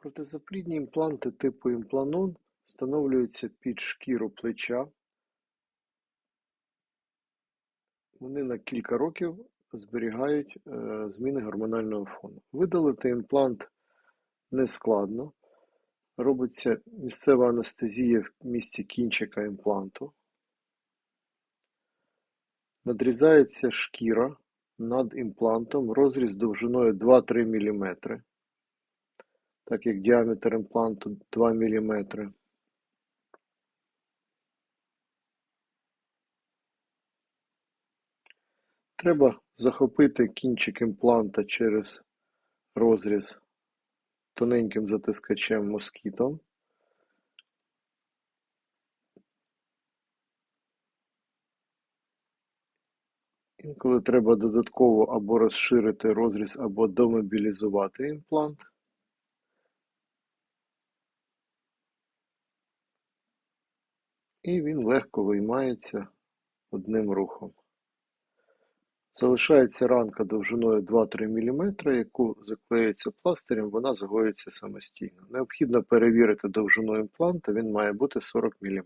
Протизаплідні імпланти типу імпланон встановлюються під шкіру плеча. Вони на кілька років зберігають е, зміни гормонального фону. Видалити імплант нескладно. Робиться місцева анестезія в місці кінчика імпланту. Надрізається шкіра над імплантом, розріз довжиною 2-3 мм, так як діаметр імпланту 2 мм. Треба захопити кінчик імпланта через розріз тоненьким затискачем москітом. Інколи треба додатково або розширити розріз, або домобілізувати імплант. І він легко виймається одним рухом. Залишається ранка довжиною 2-3 мм, яку заклеюється пластирем, вона загоюється самостійно. Необхідно перевірити довжину імпланта, він має бути 40 мм.